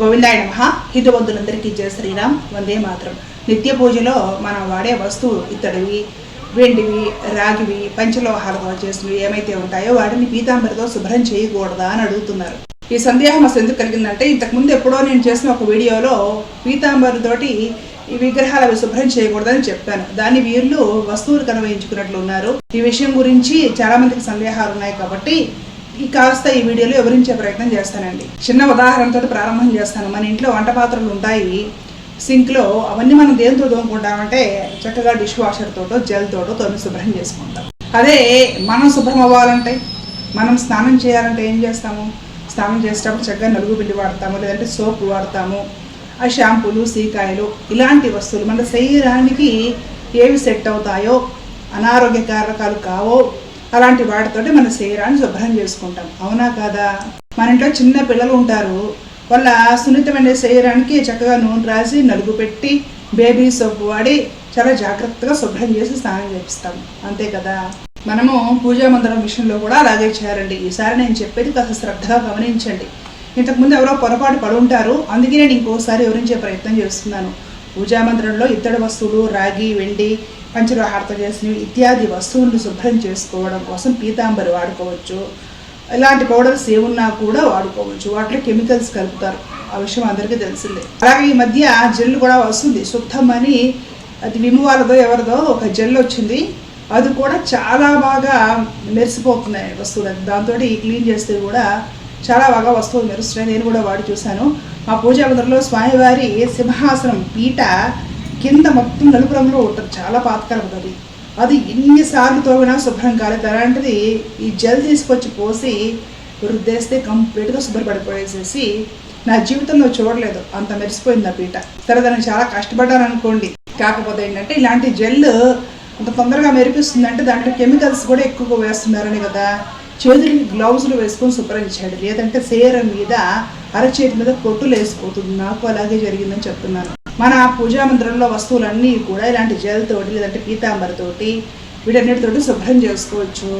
గోవిందాయ నమ హితవంతులందరికీ జయ శ్రీరామ్. వందే మాత్రం. నిత్య పూజలో మనం వాడే వస్తువు ఇత్తడివి వెండివి రాగివి పంచలోహాలతో చేసినవి ఏమైతే ఉంటాయో వాటిని పీతాంబరితో శుభ్రం చేయకూడదా అని అడుగుతున్నారు. ఈ సందేహం అసలు ఎందుకు కలిగిందంటే ఇంతకుముందు ఎప్పుడో నేను చేసిన ఒక వీడియోలో పీతాంబరితోటి ఈ విగ్రహాలు అవి శుభ్రం చేయకూడదని చెప్పాను. దాన్ని వీళ్ళు వస్తువులు కనువయించుకున్నట్లు ఉన్నారు. ఈ విషయం గురించి చాలా మందికి సందేహాలు ఉన్నాయి కాబట్టి కాస్త ఈ వీడియోలో వివరించే ప్రయత్నం చేస్తానండి. చిన్న ఉదాహరణతో ప్రారంభం చేస్తాను. మన ఇంట్లో వంట పాత్రలు ఉంటాయి. సింక్లో అవన్నీ మనం దేంతో తోముకుంటామంటే చక్కగా డిష్ వాషర్ తోటో జెల్ తోటో తోమి శుభ్రం చేసుకుంటాం. అదే మనం శుభ్రం అవ్వాలంటే మనం స్నానం చేయాలంటే ఏం చేస్తాము? స్నానం చేసేటప్పుడు చక్కగా నలుగు పిండి వాడతాము లేదంటే సోప్ వాడతాము. ఆ షాంపూలు సీకాయలు ఇలాంటి వస్తువులు మన శరీరానికి ఏవి సెట్ అవుతాయో అనారోగ్య కారకాలు కావో అలాంటి వాటితోటి మన శరీరాన్ని శుభ్రం చేసుకుంటాం. అవునా కాదా? మన ఇంట్లో చిన్న పిల్లలు ఉంటారు. వాళ్ళ సున్నితమైన శరీరానికి చక్కగా నూనె రాసి నలుగు పెట్టి బేబీ సోప్ వాడి చాలా జాగ్రత్తగా శుభ్రం చేసి స్నానం చేపిస్తాం. అంతే కదా? మనము పూజా మందిరం విషయంలో కూడా అలాగే చేయాలండి. ఈసారి నేను చెప్పేది కాస్త శ్రద్ధగా గమనించండి. ఇంతకుముందు ఎవరో పొరపాటు పడుంటారు. అందుకే నేను ఇంకోసారి వివరించే ప్రయత్నం చేస్తున్నాను. పూజా మందిరంలో ఇత్తడి వస్తువులు రాగి వెండి పంచలోహారత చేసినవి ఇత్యాది వస్తువులను శుభ్రం చేసుకోవడం కోసం పీతాంబరి వాడుకోవచ్చు. ఇలాంటి పౌడర్స్ ఏమున్నా కూడా వాడుకోవచ్చు. వాటిలో కెమికల్స్ కలుపుతారు. ఆ విషయం అందరికీ తెలిసిందే. అలాగే ఈ మధ్య జెల్ కూడా వస్తుంది. శుద్ధం అని అది విమువాలదో వాళ్ళదో ఎవరిదో ఒక జెల్ వచ్చింది. అది కూడా చాలా బాగా మెరిసిపోతున్నాయి వస్తువులు దాంతో క్లీన్ చేస్తే కూడా చాలా బాగా వస్తువులు మెరుస్తున్నాయి. నేను కూడా వాడి చూశాను. మా పూజా మందిరంలో స్వామివారి సింహాసనం పీట కింద మొత్తం నలుపు రంగులో ఉంటుంది. చాలా పాతకాలం అది అది ఎన్నిసార్లు తోగినా శుభ్రం కాలేదు. అలాంటిది ఈ జెల్ తీసుకొచ్చి పోసి రుద్దేస్తే కంప్లీట్గా శుభ్రపడిపోయేసేసి నా జీవితంలో చూడలేదు. అంత మెరిసిపోయింది ఆ పీట. సరే దాన్ని చాలా కష్టపడ్డాను అనుకోండి కాకపోతే ఏంటంటే ఇలాంటి జెల్ అంత తొందరగా మెరిపిస్తుందంటే దాంట్లో కెమికల్స్ కూడా ఎక్కువగా వేస్తున్నారని కదా. చేతులకి గ్లౌజులు వేసుకొని శుభ్రం చేయాలి. లేదంటే సేర మీద అరచేతి మీద పొట్టులు వేసిపోతుంది నాకు అలాగే జరిగిందని చెప్తున్నాను. మన పూజా మందిరంలో వస్తువులన్నీ కూడా ఇలాంటి జెల్తోటి లేదంటే పీతాంబరితోటి వీటన్నిటితోటి శుభ్రం చేసుకోవచ్చు.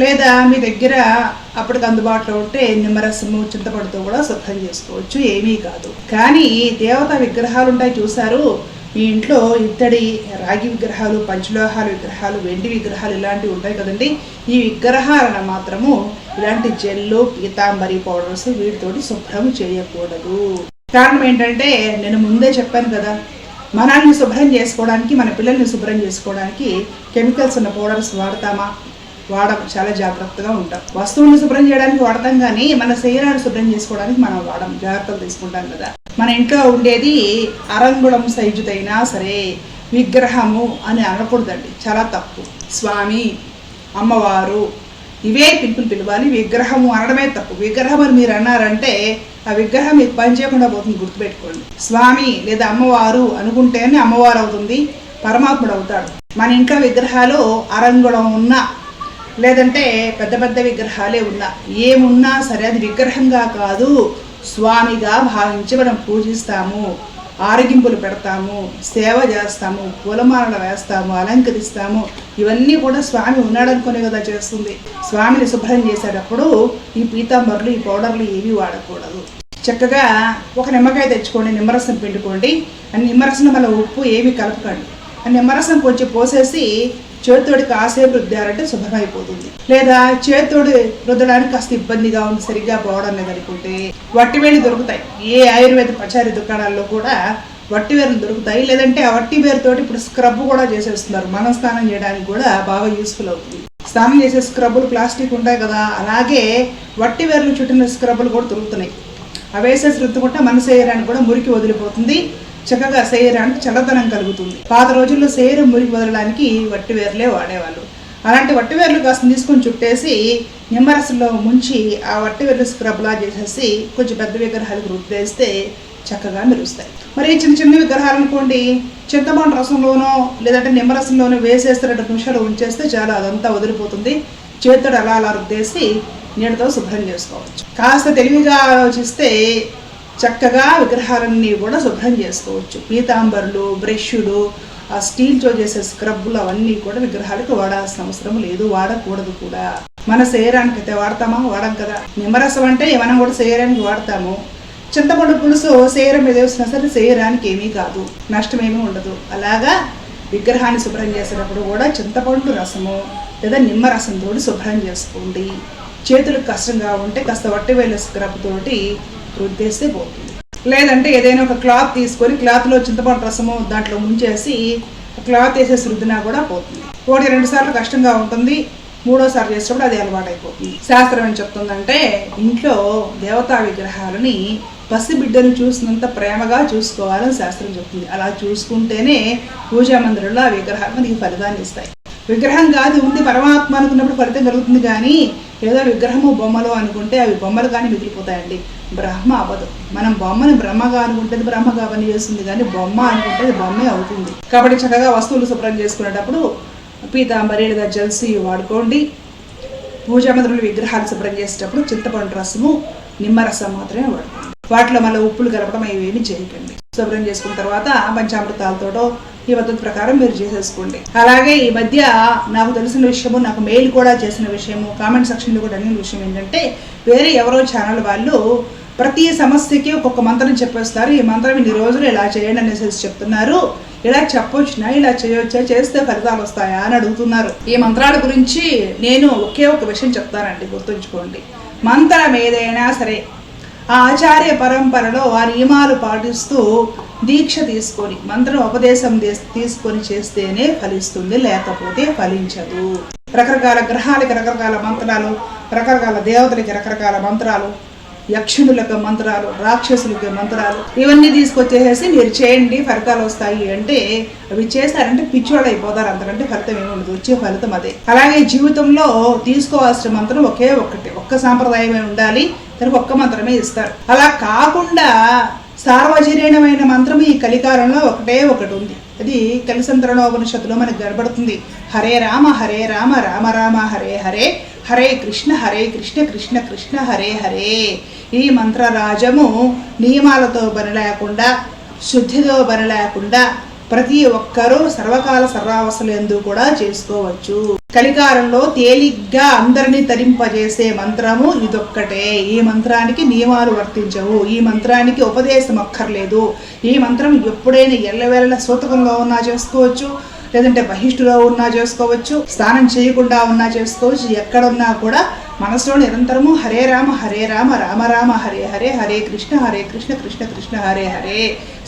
లేదా మీ దగ్గర అప్పటికి అందుబాటులో ఉంటే నిమ్మరసము చింతపండుతో కూడా శుభ్రం చేసుకోవచ్చు. ఏమీ కాదు. కానీ దేవతా విగ్రహాలు ఉంటాయి చూసారు మీ ఇంట్లో ఇత్తడి రాగి విగ్రహాలు పంచలోహాల విగ్రహాలు వెండి విగ్రహాలు ఇలాంటివి ఉంటాయి కదండి. ఈ విగ్రహాలను మాత్రము ఇలాంటి జెల్లు పీతాంబరి పౌడర్స్ వీటితోటి శుభ్రం చేయకూడదు. కారణం ఏంటంటే నేను ముందే చెప్పాను కదా మనల్ని శుభ్రం చేసుకోవడానికి మన పిల్లల్ని శుభ్రం చేసుకోవడానికి కెమికల్స్ ఉన్న పౌడర్స్ వాడతామా? వాడ చాలా జాగ్రత్తగా ఉంటాం. వస్తువులను శుభ్రం చేయడానికి వాడతాం కానీ మన శరీరాన్ని శుభ్రం చేసుకోవడానికి మనం వాడం జాగ్రత్తలు తీసుకుంటాం కదా. మన ఇంట్లో ఉండేది అరంగుళం సైజుదైనా సరే విగ్రహము అని అనకూడదండి. చాలా తప్పు. స్వామి అమ్మవారు ఇవే పిలుపులు పిలవాలి విగ్రహము అనడమే తప్పు. విగ్రహం అని మీరు అన్నారంటే ఆ విగ్రహం మీకు పని చేయకుండా పోతుంది గుర్తుపెట్టుకోండి. స్వామి లేదా అమ్మవారు అనుకుంటేనే అమ్మవారు అవుతుంది పరమాత్ముడు అవుతాడు. మన ఇంట్లో విగ్రహాలు అరంగుణం ఉన్నా లేదంటే పెద్ద పెద్ద విగ్రహాలే ఉన్నా ఏమున్నా సరే అది విగ్రహంగా కాదు స్వామిగా భావించి మనం పూజిస్తాము. ఆరగింపులు పెడతాము సేవ చేస్తాము పూలమాలలు వేస్తాము అలంకరిస్తాము. ఇవన్నీ కూడా స్వామి ఉన్నాడనుకునే కదా చేస్తుంది. స్వామిని శుభ్రం చేసేటప్పుడు ఈ పీతాంబర్లు ఈ పౌడర్లు ఏవి వాడకూడదు. చక్కగా ఒక నిమ్మకాయ తెచ్చుకోండి నిమ్మరసం పిండుకోండి. ఆ నిమ్మరసం మళ్ళీ ఉప్పు ఏమి కలపకండి. నిమ్మరసం కొంచెం పోసేసి చేతితోడి కాసేపు రుద్దారంటే శుభ్రమైపోతుంది లేదా చేతితోడి రుద్దడానికి కాస్త ఇబ్బందిగా ఉంది సరిగ్గా పోవడం లేదనుకుంటే వట్టివేలు దొరుకుతాయి. ఏ ఆయుర్వేద పచారీ దుకాణాల్లో కూడా వట్టివేర్లు దొరుకుతాయి. లేదంటే ఆ వట్టివేరుతోటి ఇప్పుడు స్క్రబ్ కూడా చేసేస్తున్నారు. మనం స్నానం చేయడానికి కూడా బాగా యూస్ఫుల్ అవుతుంది. స్నానం చేసే స్క్రబ్బులు ప్లాస్టిక్ ఉంటాయి కదా అలాగే వట్టి వేర్లు చుట్టిన స్క్రబ్బులు కూడా దొరుకుతున్నాయి. అవి వేసేసి రుద్దుకుంటే మన శరీరానికి కూడా మురికి వదిలిపోతుంది. చక్కగా శరీరానికి చల్లదనం కలుగుతుంది. పాత రోజుల్లో శరీరం మురికి వదలడానికి వట్టి వేర్లే వాడేవాళ్ళు. అలాంటి వట్టి వేర్లు కాస్త తీసుకొని చుట్టేసి నిమ్మరసంలో ముంచి ఆ వట్టి వేర్లు స్క్రబ్లా చేసేసి కొంచెం పెద్ద విగ్రహాలకు రుద్దేస్తే చక్కగా మెరుస్తాయి. మరి చిన్న చిన్న విగ్రహాలు అనుకోండి చింతపండు రసంలోనో లేదంటే నిమ్మరసంలోనో వేసేస్తే రెండు నిమిషాలు ఉంచేస్తే చాలా అదంతా వదిలిపోతుంది. చేతుడు అలా అలా రుద్దేసి నీళ్ళతో శుభ్రం చేసుకోవచ్చు. కాస్త తెలివిగా ఆలోచిస్తే చక్కగా విగ్రహాలన్నీ కూడా శుభ్రం చేసుకోవచ్చు. పీతాంబర్లు బ్రష్లు ఆ స్టీల్తో చేసే స్క్రబ్బులు అవన్నీ కూడా విగ్రహాలకు వాడాల్సిన అవసరం లేదు వాడకూడదు కూడా. మన శరీరానికి అయితే వాడతామా? వాడం కదా. నిమ్మరసం అంటే మనం కూడా శరీరానికి వాడతాము. చింతపండు పులుసు శరీరం మీద వేసినా సరే శరీరానికి ఏమీ కాదు నష్టమేమీ ఉండదు. అలాగా విగ్రహాన్ని శుభ్రం చేసేటప్పుడు కూడా చింతపండు రసము లేదా నిమ్మ రసంతో శుభ్రం చేసుకోండి. చేతులకు కష్టంగా ఉంటే కాస్త వట్టి వేల స్క్రబ్ తోటి రుద్దేస్తే పోతుంది. లేదంటే ఏదైనా ఒక క్లాత్ తీసుకొని క్లాత్లో చింతపండు రసము దాంట్లో ముంచేసి క్లాత్ వేసేసి రుద్దినా కూడా పోతుంది. ఒకటి రెండు సార్లు కష్టంగా ఉంటుంది. మూడోసారి చేసేటప్పుడు అది అలవాటు అయిపోతుంది శాస్త్రం ఏం చెప్తుందంటే ఇంట్లో దేవతా విగ్రహాలని పసిబిడ్డను చూసినంత ప్రేమగా చూసుకోవాలని శాస్త్రం చెప్తుంది. అలా చూసుకుంటేనే పూజా మందిరంలో ఆ విగ్రహాలు మనకి ఫలితాన్ని ఇస్తాయి. విగ్రహం కాదు ఉంది పరమాత్మ అనుకున్నప్పుడు ఫలితం కలుగుతుంది కానీ ఏదో విగ్రహము బొమ్మలు అనుకుంటే అవి బొమ్మలు కానీ మిగిలిపోతాయండి. బ్రహ్మ అవ్వదు. మనం బొమ్మని బ్రహ్మగా అనుకుంటే బ్రహ్మగా పని చేస్తుంది కానీ బొమ్మ అనుకుంటే అది బొమ్మే అవుతుంది. కాబట్టి చక్కగా వస్తువులు శుభ్రం చేసుకునేటప్పుడు పీతాంబరి లేదా జల్సీ వాడుకోండి. పూజా మందిరంలో విగ్రహాలు శుభ్రం చేసేటప్పుడు చింతపండు రసము నిమ్మరసం మాత్రమే వాడుకోండి. వాటిలో మళ్ళీ ఉప్పులు కలపడం ఇవేమి చేయకండి. శుభ్రం చేసుకున్న తర్వాత పంచామృతాలతోటో ఈ పద్ధతి ప్రకారం మీరు చేసేసుకోండి. అలాగే ఈ మధ్య నాకు తెలిసిన విషయము నాకు మెయిల్ కూడా చేసిన విషయము కామెంట్ సెక్షన్లో కూడా అడిగిన విషయం ఏంటంటే వేరే ఎవరో ఛానల్ వాళ్ళు ప్రతి సమస్యకి ఒక్కొక్క మంత్రం చెప్పేస్తారు. ఈ మంత్రం ఇన్ని రోజులు ఇలా చేయండి అనేసి చెప్తున్నారు. ఇలా చెప్పొచ్చునా? ఇలా చేయొచ్చా? చేస్తే ఫలితాలు వస్తాయా అని అడుగుతున్నారు. ఈ మంత్రాల గురించి నేను ఒకే ఒక విషయం చెప్తానండి గుర్తుంచుకోండి. మంత్రం ఏదైనా సరే ఆ ఆచార్య పరంపరలో ఆ నియమాలు పాటిస్తూ దీక్ష తీసుకొని మంత్రం ఉపదేశం తీసుకొని చేస్తేనే ఫలిస్తుంది లేకపోతే ఫలించదు. రకరకాల గ్రహాలకి రకరకాల మంత్రాలు రకరకాల దేవతలకి రకరకాల మంత్రాలు యక్షునులకు మంత్రాలు రాక్షసులకి మంత్రాలు ఇవన్నీ తీసుకొచ్చేసేసి మీరు చేయండి ఫలితాలు వస్తాయి అంటే అవి చేశారంటే పిచ్చోళ్ళు అయిపోతారు అంతకంటే ఫలితం ఏముండదు వచ్చే ఫలితం అదే. అలాగే జీవితంలో తీసుకోవాల్సిన మంత్రం ఒకే ఒక్కటి ఒక్క సాంప్రదాయమే ఉండాలి దానికి ఒక్క మంత్రమే ఇస్తారు. అలా కాకుండా సార్వజనీనమైన మంత్రం ఈ కలికాలంలో ఒకటే ఒకటి ఉంది. అది కలిసంతరణోపనిషత్తులో మనకు కనబడుతుంది. హరే రామ హరే రామ రామ రామ హరే హరే హరే కృష్ణ హరే కృష్ణ కృష్ణ కృష్ణ హరే హరే. ఈ మంత్రరాజము నియమాలతో బని లేకుండా శుద్ధితో బని లేకుండా ప్రతి ఒక్కరూ సర్వకాల సర్వావసలందు కూడా చేసుకోవచ్చు. కలికాలంలో తేలిగ్గా అందరినీ తరింపజేసే మంత్రము ఇదొక్కటే. ఈ మంత్రానికి నియమాలు వర్తించవు. ఈ మంత్రానికి ఉపదేశం అక్కర్లేదు. ఈ మంత్రం ఎప్పుడైనా ఎల్లవేళ సూతకంలో ఉన్నా చేసుకోవచ్చు లేదంటే బహిష్టులో ఉన్నా చేసుకోవచ్చు స్నానం చేయకుండా ఉన్నా చేసుకోవచ్చు ఎక్కడున్నా కూడా మనసులో నిరంతరము హరే రామ హరే రామ రామ రామ హరే హరే హరే కృష్ణ హరే కృష్ణ కృష్ణ కృష్ణ హరే హరే.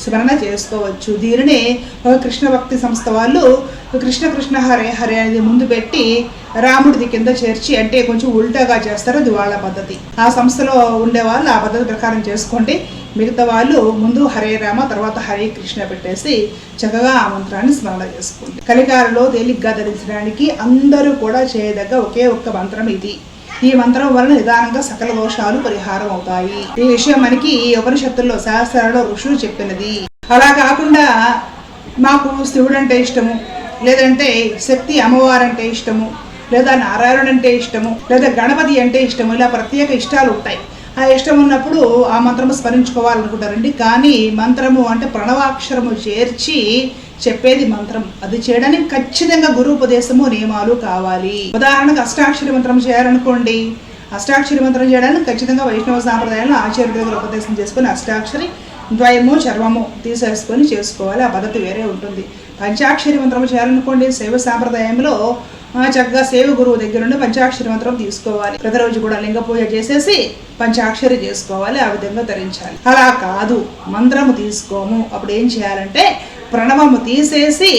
స్మరణ చేసుకోవచ్చు. దీనినే ఒక కృష్ణ భక్తి సంస్థ వాళ్ళు కృష్ణ కృష్ణ హరే హరే అనేది ముందు పెట్టి రాముడిది కింద చేర్చి అంటే కొంచెం ఉల్టాగా చేస్తారు అది వాళ్ళ పద్ధతి. ఆ సంస్థలో ఉండే వాళ్ళు ఆ పద్ధతి ప్రకారం చేసుకోండి. మిగతా వాళ్ళు ముందు హరే రామ తర్వాత హరే కృష్ణ పెట్టేసి చక్కగా ఆ మంత్రాన్ని స్మరణ చేసుకోండి. కలికాలలో తేలిగ్గా ధరించడానికి అందరూ కూడా చేయదగ్గ ఒకే ఒక్క మంత్రం ఇది. ఈ మంత్రం వలన నిదానంగా సకల దోషాలు పరిహారం అవుతాయి. ఈ విషయం మనకి ఈ ఉపనిషత్తుల్లో శాస్త్రాలలో ఋషులు చెప్పినది. అలా కాకుండా మాకు శివుడు అంటే ఇష్టము లేదంటే శక్తి అమ్మవారంటే ఇష్టము లేదా నారాయణుడు అంటే ఇష్టము లేదా గణపతి అంటే ఇష్టము ఇలా ప్రత్యేక ఇష్టాలు ఉంటాయి. ఇష్టం ఉన్నప్పుడు ఆ మంత్రము స్మరించుకోవాలనుకుంటారండి. కానీ మంత్రము అంటే ప్రణవాక్షరము చేర్చి చెప్పేది మంత్రం. అది చేయడానికి ఖచ్చితంగా గురు ఉపదేశము నియమాలు కావాలి. ఉదాహరణకు అష్టాక్షరి మంత్రం చేయాలనుకోండి. అష్టాక్షరి మంత్రం చేయడానికి ఖచ్చితంగా వైష్ణవ సాంప్రదాయంలో ఆచార్యుడి దగ్గర ఉపదేశం చేసుకుని అష్టాక్షరి ద్వయము చర్మము తీసేసుకొని చేసుకోవాలి. ఆ పద్ధతి వేరే ఉంటుంది. పంచాక్షరి మంత్రం చేయాలనుకోండి శైవ సాంప్రదాయంలో చక్కగా సేవ గురువు దగ్గర నుండి పంచాక్షరి మంత్రం తీసుకోవాలి. ప్రతిరోజు కూడా లింగ పూజ చేసేసి పంచాక్షరి చేసుకోవాలి ఆ విధంగా ధరించాలి. అలా కాదు మంత్రము తీసుకోము. అప్పుడు ఏం చేయాలంటే ప్రణవము తీసేసి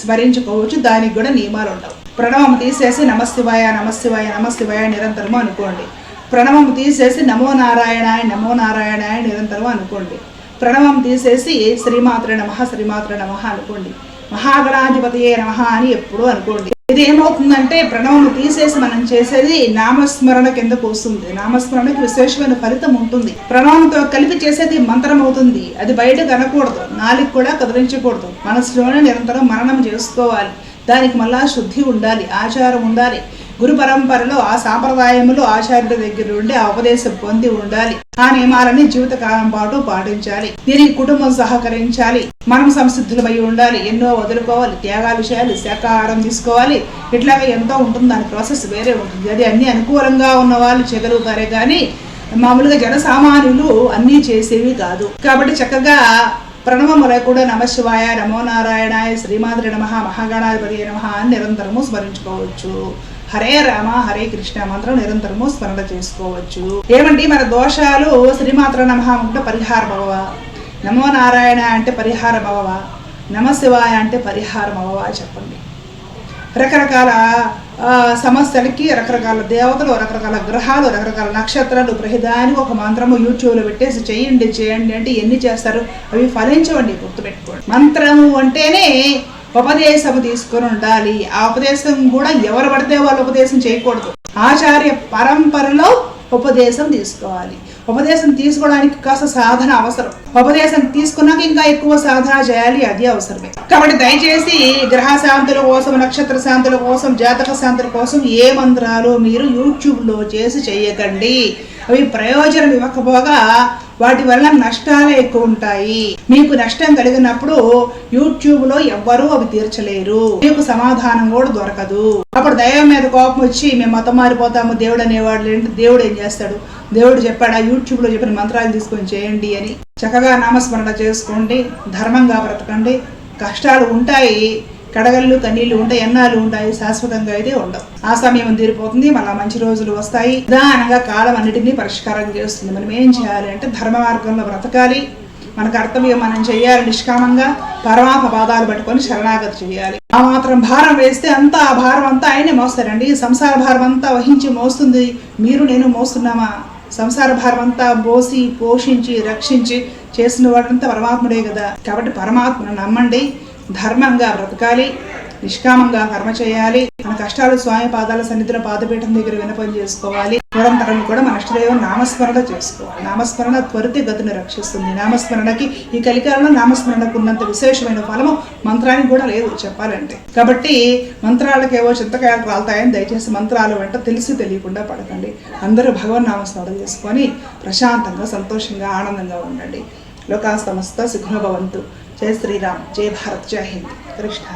స్మరించుకోవచ్చు దానికి కూడా నియమాలు ఉండవు. ప్రణవము తీసేసి నమశివాయ నమశివాయ నమశివాయ నిరంతరము అనుకోండి. ప్రణవము తీసేసి నమో నారాయణాయ నమో నారాయణాయ నిరంతరము అనుకోండి. ప్రణవం తీసేసి శ్రీమాత్ర నమ శ్రీమాత్ర నమ అనుకోండి. మహాగణాధిపతియే నమ అని ఎప్పుడూ అనుకోండి. ఇది ఏమవుతుందంటే ప్రణవము తీసేసి మనం చేసేది నామస్మరణ కిందకు వస్తుంది నామస్మరణకి విశేషమైన ఫలితం ఉంటుంది. ప్రణవంతో కలిపి చేసేది మంత్రం అవుతుంది. అది బయటకు అనకూడదు. నాలుగు కూడా కదిలించకూడదు. మనసులోనే నిరంతరం మరణం చేసుకోవాలి. దానికి మళ్ళా శుద్ధి ఉండాలి. ఆచారం ఉండాలి. గురు పరంపరలో ఆ సాంప్రదాయములు ఆచార్యుల దగ్గర నుండి ఉపదేశం పొంది ఉండాలి. ఆ నియమాలని జీవితకాలం పాటు పాటించాలి. దీనికి కుటుంబం సహకరించాలి. మనం సంసిద్ధులమై ఉండాలి. ఎన్నో వదులుకోవాలి. త్యాగాలు చేయాలి శాఖాహారం తీసుకోవాలి. ఇట్లాగా ఎంతో ఉంటుంది. దాని ప్రాసెస్ వేరే ఉంటుంది. అది అన్ని అనుకూలంగా ఉన్న వాళ్ళు చేయగలుగుతారే కానీ మామూలుగా జనసామాన్యులు అన్నీ చేసేవి కాదు. కాబట్టి చక్కగా ప్రణవము కూడా నమశివాయ నమో నారాయణాయ శ్రీమాద్రి నమ మహాగణాధిపతి నమ అని నిరంతరము స్మరించుకోవచ్చు. హరే రామ హరే కృష్ణ మంత్రం నిరంతరము స్మరణ చేసుకోవచ్చు. ఏమండి మన దోషాలు శ్రీమాత్ర నమ అంటే పరిహార భవ నమో నారాయణ అంటే పరిహార భవ నమ శివాయ అంటే పరిహారం అవ్వవా చెప్పండి. రకరకాల సమస్యలకి రకరకాల దేవతలు రకరకాల గ్రహాలు రకరకాల నక్షత్రాలు ప్రతిదానికి ఒక మంత్రము యూట్యూబ్లో పెట్టేసి చేయండి చేయండి అంటే ఎన్ని చేస్తారు? అవి ఫలించవండి గుర్తుపెట్టుకోండి. మంత్రము అంటేనే ఉపదేశము తీసుకొని ఉండాలి. ఆ ఉపదేశం కూడా ఎవరు పడితే వాళ్ళు ఉపదేశం చేయకూడదు. ఆచార్య పరంపరలో ఉపదేశం తీసుకోవాలి. ఉపదేశం తీసుకోవడానికి కాస్త సాధన అవసరం. ఉపదేశం తీసుకున్నాక ఇంకా ఎక్కువ సాధన చేయాలి అది అవసరమే. కాబట్టి దయచేసి గ్రహ శాంతుల కోసం నక్షత్ర శాంతుల కోసం జాతక శాంతుల కోసం ఏ మంత్రాలు మీరు యూట్యూబ్లో చేసి చేయకండి. అవి ప్రయోజనం ఇవ్వకపోగా వాటి వల్ల నష్టాలే ఎక్కువ ఉంటాయి మీకు నష్టం కలిగినప్పుడు యూట్యూబ్లో ఎవ్వరూ అవి తీర్చలేరు. మీకు సమాధానం కూడా దొరకదు. అప్పుడు దైవం మీద కోపం వచ్చి మేము మతం మారిపోతాము దేవుడు అనేవాడు ఏంటి దేవుడు ఏం చేస్తాడు? దేవుడు చెప్పాడా యూట్యూబ్లో చెప్పిన మంత్రాలు తీసుకొని చేయండి అని. చక్కగా నామస్మరణ చేసుకోండి ధర్మంగా బ్రతకండి. కష్టాలు ఉంటాయి కడగళ్ళు కన్నీళ్ళు ఉంటాయి ఎన్నాళ్ళు ఉంటాయి శాశ్వతంగా అయితే ఉండవు. ఆ సమయం తీరిపోతుంది మళ్ళీ మంచి రోజులు వస్తాయి. నిదానంగా కాలం అన్నిటినీ పరిష్కారం చేస్తుంది. మనం ఏం చేయాలి అంటే ధర్మ మార్గంలో బ్రతకాలి. మన కర్తవ్యం మనం చేయాలి నిష్కామంగా. పరమాత్మ పాదాలు పట్టుకొని శరణాగతి చేయాలి. ఆ మాత్రం భారం వేస్తే అంతా ఆ భారం అంతా ఆయనే మోస్తారండి సంసార భారం అంతా వహించి మోస్తుంది. మీరు నేను మోస్తున్నామా? సంసార భారం అంతా మోసి పోషించి రక్షించి చేసిన వాడంతా పరమాత్ముడే కదా. కాబట్టి పరమాత్మను నమ్మండి. ధర్మంగా బ్రతకాలి నిష్కామంగా కర్మ చేయాలి మన కష్టాలు స్వామి పాదాల సన్నిధిలో పాదపీఠం దగ్గర వినపం చేసుకోవాలి. నిరంతరం కూడా మన ఇష్టదేవం నామస్మరణ చేసుకోవాలి. నామస్మరణ త్వరిత గతిని రక్షిస్తుంది. నామస్మరణకి ఈ కలికాలంలో నామస్మరణకు ఉన్నంత విశేషమైన ఫలము మంత్రానికి కూడా లేదు చెప్పాలంటే. కాబట్టి మంత్రాలకు ఏవో చింతకాయలు రాలుతాయని దయచేసి మంత్రాలు వెంట తెలిసి తెలియకుండా పడకండి. అందరూ భగవన్ నామస్మరణ చేసుకొని ప్రశాంతంగా సంతోషంగా ఆనందంగా ఉండండి. లోకా సమస్త సుఖభవంతు జై శ్రీరామ్ జై భారత్ జై హింద్ కృష్ణ